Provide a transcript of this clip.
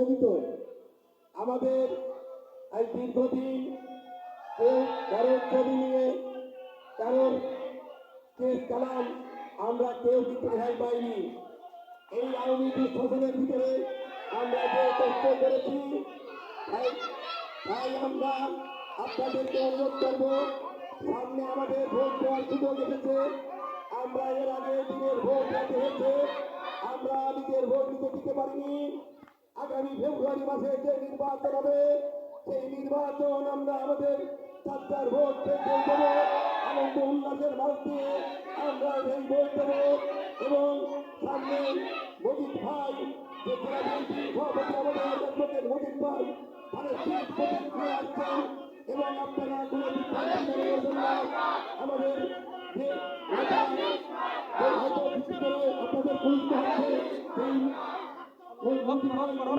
সম্মানিত আমাদের এই দীর্ঘদিন কেউ কারোর ছবি নিয়ে কারোর কেস কালাম আমরা কেউ কিন্তু রেহাই পাইনি। এই আওয়ামী লীগ ভিতরে আমরা যে কষ্ট করেছি তাই আমরা আপনাদেরকে অনুরোধ করব, সামনে আমাদের ভোট দেওয়ার সুযোগ এসেছে। আমরা এর আগে দিনের ভোট হয়েছে আমরা নিজের ভোট দিতে দিতে পারিনি। ফেব্রুয়ারি মাসে যে নির্বাচন হবে, সেই নির্বাচন আমরা আমাদের চারটার ভোট পেতে দেবো, আনন্দ উল্লাসের দিয়ে আমরা এই ভোট দেবো এবং সামনে মজিদ ভাই আপনারা আমাদের যে নেতা আপনাদের সেই